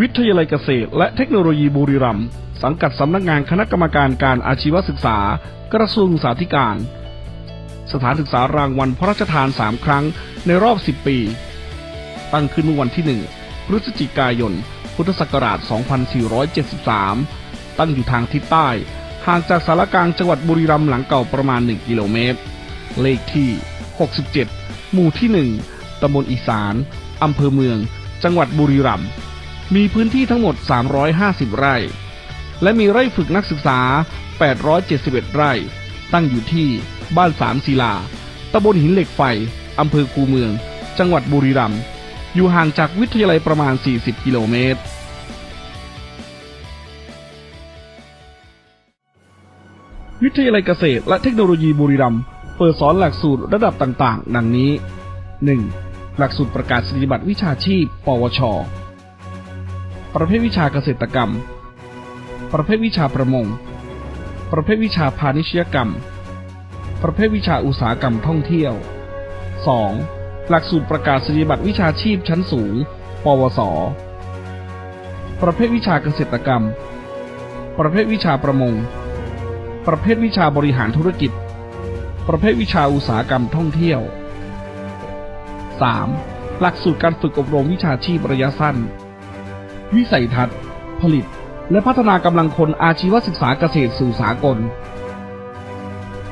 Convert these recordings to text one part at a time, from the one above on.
วิทยาลัยเกษตร และเทคโนโลยีบุรีรัมย์สังกัดสำนักงานคณะกรรมการการอาชีวศึกษา กระทรวงศึกษาธิการ สถานศึกษารางวัลพระราชทาน 3 ครั้งในรอบ 10 ปี ตั้งขึ้นเมื่อวันที่ 1 พฤศจิกายน พุทธศักราช 2473 ตั้งอยู่ทางทิศใต้ ห่างจากสารกลางจังหวัดบุรีรัมย์หลังเก่าประมาณ 1 กิโลเมตร เลขที่ 67 หมู่ที่ 1ตำบลอีสานอำเภอเมือง จังหวัดบุรีรัมย์ มีพื้นที่ทั้งหมด 350 ไร่ และมีไร่ฝึกนักศึกษา 871 ไร่ ตั้งอยู่ที่บ้านสามศิลาตำบลหินเหล็กไฟอำเภอคูเมือง จังหวัดบุรีรัมย์ อยู่ห่างจากวิทยาลัยประมาณ 40 กิโลเมตร วิทยาลัยเกษตรและเทคโนโลยีบุรีรัมย์เปิดสอนหลักสูตรระดับต่าง ๆ ดังนี้ 1. หลักสูตรประกาศนียบัตรวิชาชีพ ปวช ประเภทวิชาเกษตรกรรม ประเภทวิชาประมง ประเภทวิชาพาณิชยกรรม ประเภทวิชาอุตสาหกรรมท่องเที่ยว 2. หลักสูตรประกาศนียบัตรวิชาชีพชั้นสูง ปวส ประเภทวิชาเกษตรกรรม ประเภทวิชาประมง ประเภทวิชาบริหารธุรกิจ ประเภทวิชาอุตสาหกรรมท่องเที่ยว 3. หลักสูตรการฝึกอบรมวิชาชีพระยะสั้น วิสัยทัศน์ ผลิต และพัฒนากำลังคนอาชีวศึกษาเกษตรสู่สากล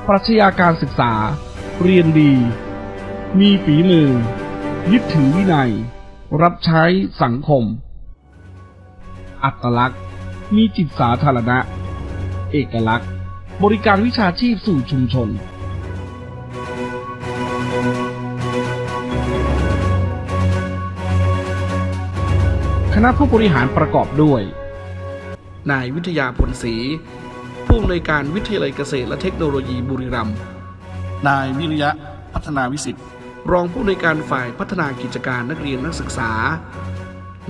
ปรัชญาการศึกษา เรียนดี มีฝีมือ ยึดถือวินัย รับใช้สังคม อัตลักษณ์ มีจิตสาธารณะ เอกลักษณ์ บริการวิชาชีพสู่ชุมชน ณะผู้บริหารประกอบด้วย นายวิทยาผลศรีผู้อำนวยการวิทยาลัยเกษตรและเทคโนโลยีบุรีรัมย์นายวิริยะพัฒนาวิสิทธิ์รองผู้อำนวยการฝ่ายพัฒนากิจการนักเรียนนักศึกษา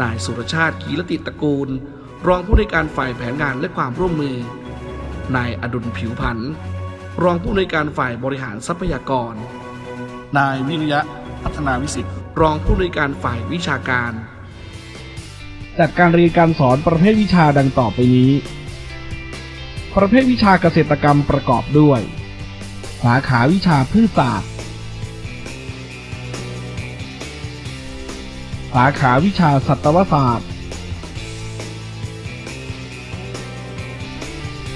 นายสุรชาติกีรติตระกูล รองผู้อำนวยการฝ่ายแผนงานและความร่วมมือ นายอดุลผิวพันธ์รองผู้อำนวยการฝ่ายบริหารทรัพยากร นายวิริยะพัฒนาวิสิทธิ์รองผู้อำนวยการฝ่ายวิชาการ จัดการเรียนการสอนประเภทวิชาดังต่อไปนี้ ประเภทวิชาเกษตรกรรมประกอบด้วย สาขาวิชาพืชศาสตร์ สาขาวิชาสัตวศาสตร์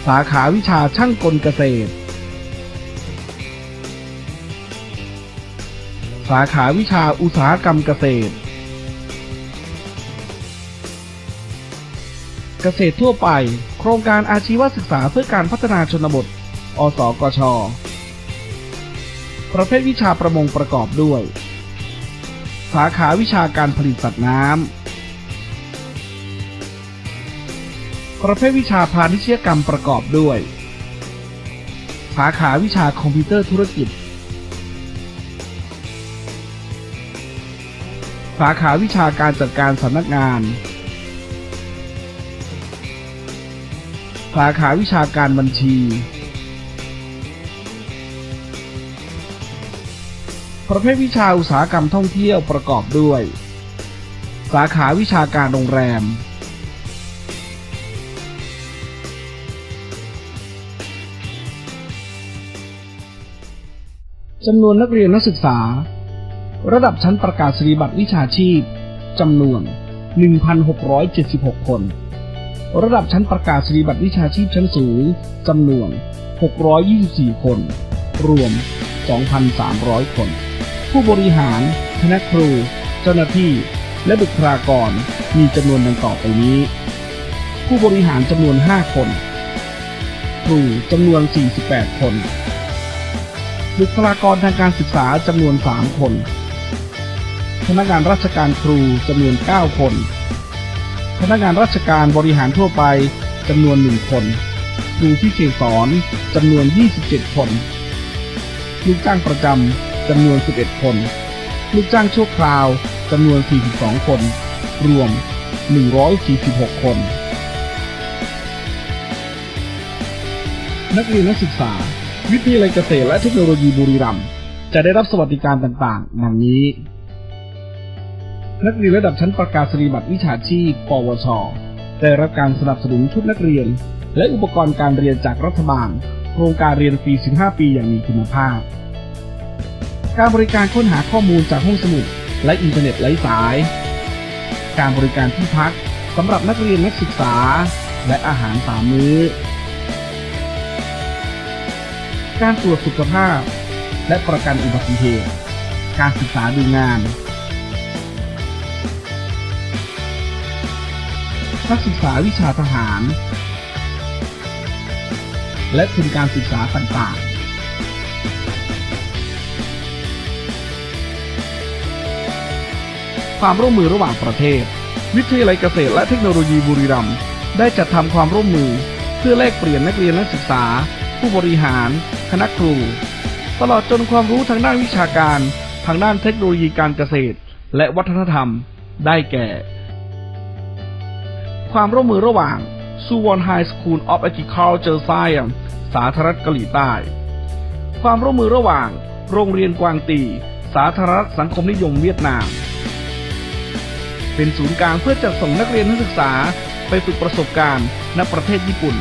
สาขาวิชาช่างกลเกษตร สาขาวิชาอุตสาหกรรมเกษตร เกษตรทั่วไป โครงการอาชีวศึกษาเพื่อการพัฒนาชนบท อสกช ประเภทวิชาประมงประกอบด้วย สาขาวิชาการผลิตสัตว์น้ำ ประเภทวิชาพาณิชยกรรมประกอบด้วย สาขาวิชาคอมพิวเตอร์ธุรกิจ สาขาวิชาการจัดการสำนักงาน สาขาวิชาการบัญชี ประเภทวิชาอุตสาหกรรมท่องเที่ยวประกอบด้วย สาขาวิชาการโรงแรม จำนวนนักเรียนนักศึกษา ระดับชั้นประกาศนียบัตรวิชาชีพจำนวน 1,676 คน ระดับชั้นประกาศนียบัตรวิชาชีพชั้นสูงจำนวน 624 คน รวม 2,300 คน ผู้บริหาร คณะครู เจ้าหน้าที่ และบุคลากรมีจำนวนดังต่อไปนี้ ผู้บริหารจำนวน 5 คน ครูจำนวน 48 คน บุคลากรทางการศึกษาจำนวน 3 คน พนักงานราชการครูจำนวน 9 คน พนักงานราชการบริหารทั่วไปจำนวน 1 คนครูพิเศษสอนจำนวน 27 คนลูกจ้างประจำจำนวน 11 คน ลูกจ้างชั่วคราวจำนวน 42 คน รวม 146 คน นักเรียนนักศึกษา วิทยาลัยเกษตรและเทคโนโลยีบุรีรัมย์จะได้รับสวัสดิการต่างๆ ดังนี้ นักเรียนระดับชั้นประกาศนียบัตรวิชาชีพ ปวช ได้รับการสนับสนุนชุดนักเรียน และอุปกรณ์การเรียนจากรัฐบาล โครงการเรียนฟรี 15 ปีอย่างมีคุณภาพ การบริการค้นหาข้อมูลจากห้องสมุด และอินเทอร์เน็ตไร้สาย การบริการที่พักสำหรับนักเรียนนักศึกษา และอาหารสามมื้อ การตรวจสุขภาพ และประกันอุบัติเหตุ การศึกษาดูงาน นักศึกษาวิชาทหาร และทุนการศึกษาต่างๆความร่วมมือระหว่างประเทศ วิทยาลัยเกษตรและเทคโนโลยีบุรีรัมย์ได้จัดทำความร่วมมือ เพื่อแลกเปลี่ยนนักเรียนนักศึกษา ผู้บริหาร คณะครู ตลอดจนความรู้ทางด้านวิชาการ ทางด้านเทคโนโลยีการเกษตร และวัฒนธรรม ได้แก่ ความร่วมมือระหว่าง Suwon High School of Agriculture Science สาธารณรัฐเกาหลีใต้ ความร่วมมือระหว่าง โรงเรียนกวางตี สาธารณรัฐสังคมนิยมเวียดนาม เป็นศูนย์กลางเพื่อจัดส่งนักเรียนนักศึกษาไปฝึกประสบการณ์ณประเทศญี่ปุ่น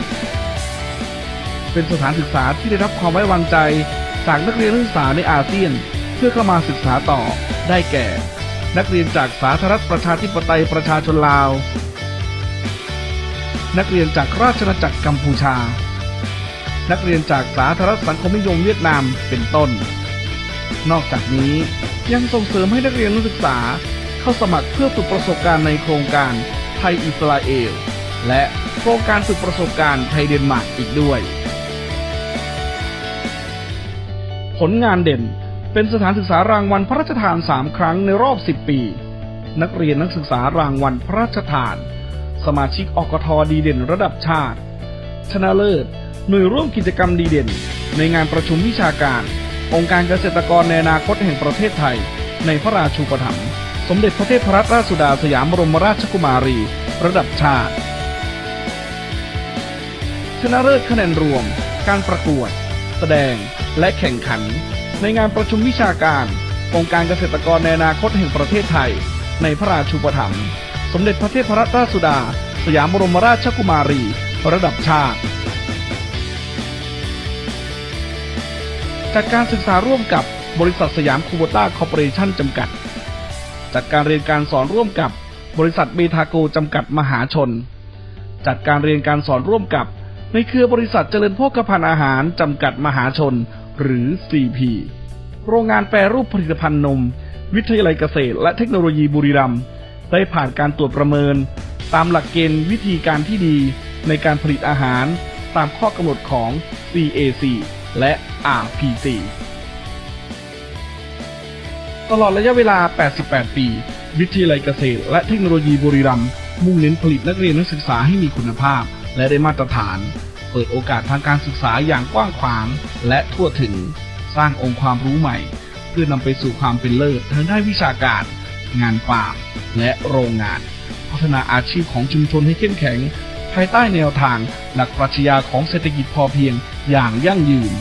เป็นสถานศึกษาที่ได้รับความไว้วางใจจากนักเรียนนักศึกษาในอาเซียน เพื่อเข้ามาศึกษาต่อได้แก่ นักเรียนจากสาธารณรัฐประชาธิปไตยประชาชนลาว นักเรียนจากราชอาณาจักรกัมพูชา นักเรียนจากสาธารณรัฐสังคมนิยมเวียดนามเป็นต้น นอกจากนี้ยังส่งเสริมให้นักเรียนนักศึกษาเข้าสมัครเพื่อฝึกประสบการณ์ในโครงการไทยอิสราเอล และโครงการฝึกประสบการณ์ไทยเดนมาร์กอีกด้วย ผลงานเด่นเป็นสถานศึกษารางวัลพระราชทาน 3 ครั้งในรอบ 10 ปี นักเรียนนักศึกษารางวัลพระราชทาน สมาชิกอกทดีเด่นระดับชาติ ชนะเลิศ หน่วยร่วมกิจกรรมดีเด่น ในงานประชุมวิชาการ องค์การเกษตรกรในอนาคตแห่งประเทศไทย ในพระราชูปถัมภ์สมเด็จพระเทพรัตนราชสุดาสยามบรมราชกุมารี ระดับชาติ ชนะเลิศคะแนนรวม การประกวด แสดง และแข่งขัน ในงานประชุมวิชาการ องค์การเกษตรกรในอนาคตแห่งประเทศไทย ในพระราชูปถัมภ์ สมเด็จพระเทพรัตนราชสุดา สยามบรมราชกุมารี ระดับชาติ จากการศึกษาร่วมกับบริษัทสยามคูโบต้าคอร์ปอเรชั่นจำกัด จัดการเรียนการสอนร่วมกับบริษัทเบทาโกจำกัดมหาชน จัดการเรียนการสอนร่วมกับในเครือบริษัทเจริญโภคภัณฑ์อาหารจำกัดมหาชน หรือ CP โรงงานแปรรูปผลิตภัณฑ์นม วิทยาลัยเกษตรและเทคโนโลยีบุรีรัมย์ ได้ผ่านการตรวจประเมิน ตามหลักเกณฑ์วิธีการที่ดีในการผลิตอาหารตามข้อกำหนดของ CAC และ RPC ตลอดระยะเวลา 88 ปี วิทยาลัยเกษตร และเทคโนโลยีบุรีรัมย์มุ่งเน้นผลิตนักเรียนนักศึกษาให้มีคุณภาพ และได้มาตรฐาน เปิดโอกาสทางการศึกษาอย่างกว้างขวาง และทั่วถึง สร้างองค์ความรู้ใหม่ เพื่อนำไปสู่ความเป็นเลิศทางด้านวิชาการ งานฟาร์ม และโรงงาน พัฒนาอาชีพของชุมชนให้เข้มแข็ง ภายใต้แนวทางหลักปรัชญาของเศรษฐกิจพอเพียงอย่างยั่งยืน